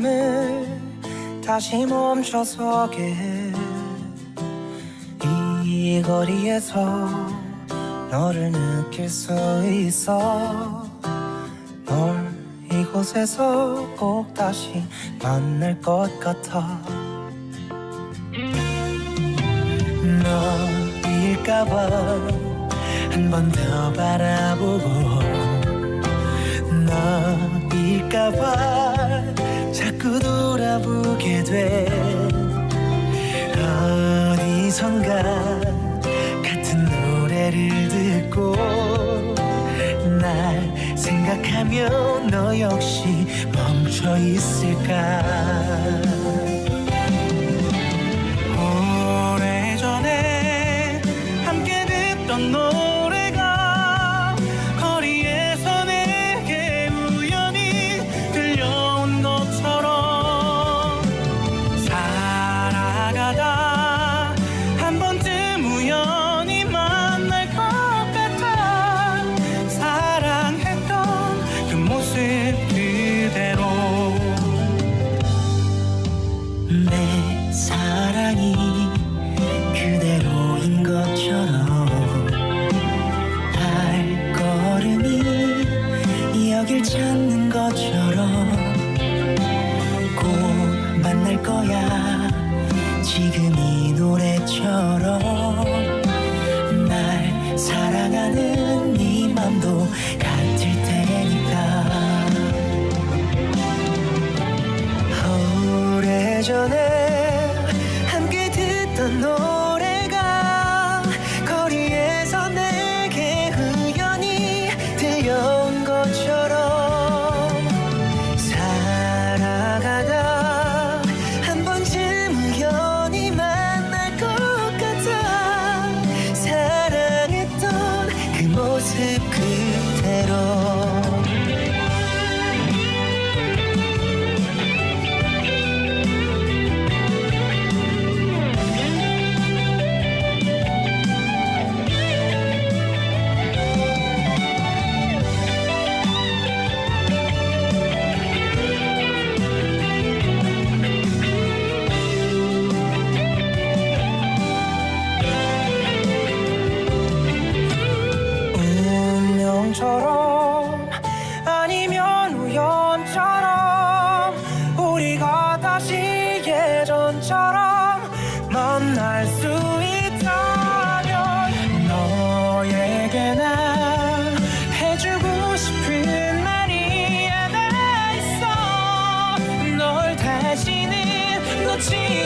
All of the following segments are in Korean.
마음을 다시 멈춰서게 해. 이 거리에서 너를 느낄 수 있어. 널 이곳에서 꼭 다시 만날 것 같아. 너일까봐 한 번 더 바라보고. 너일까봐 돼. 어디선가 같은 노래를 듣고 날 생각하며 너 역시 멈춰 있을까 우연히 만날 것 같아. 사랑했던 그 모습 그대로. 내 사랑이 그대로인 것처럼 발걸음이 여길 찾는 것처럼 꼭 만날 거야. 지금 이 노래처럼. 날 사랑하는 네 맘도 같을 테니까. 오래전에 운명처럼 아니면 우연처럼 우리가 다시 예전처럼 만날 수 있다면 너에게 난 해주고 싶은 말이 하나 있어. 널 다시는 놓치지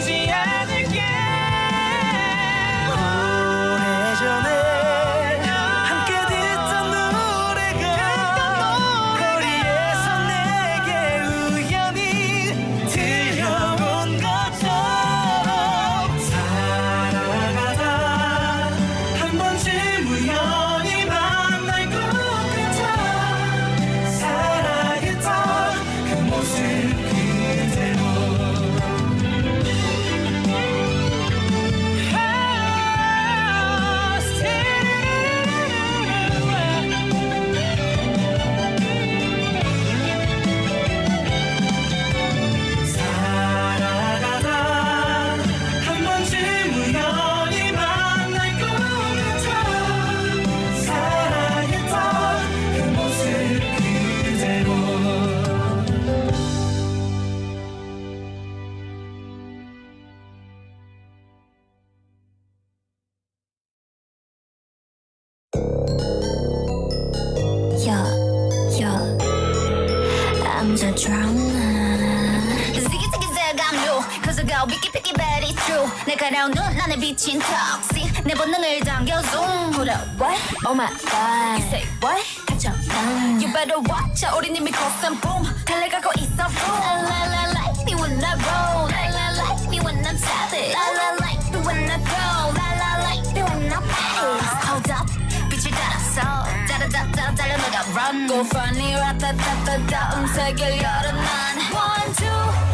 Yeah, yeah. I'm the drama. Ziggy ziggy zag I'm new Cause I got wicky picky bad it's true 내 가려운 눈 안에 비친 toxic 내 본능을 당겨 zoom Hold up what? Oh my god. You say what? 갇혀. You better watch out 우린 이미 cross boom 달려가고 있어 boom La la la like me when I roll 자꾸 funny, ratatatatata, 음색을 열어난 One, two,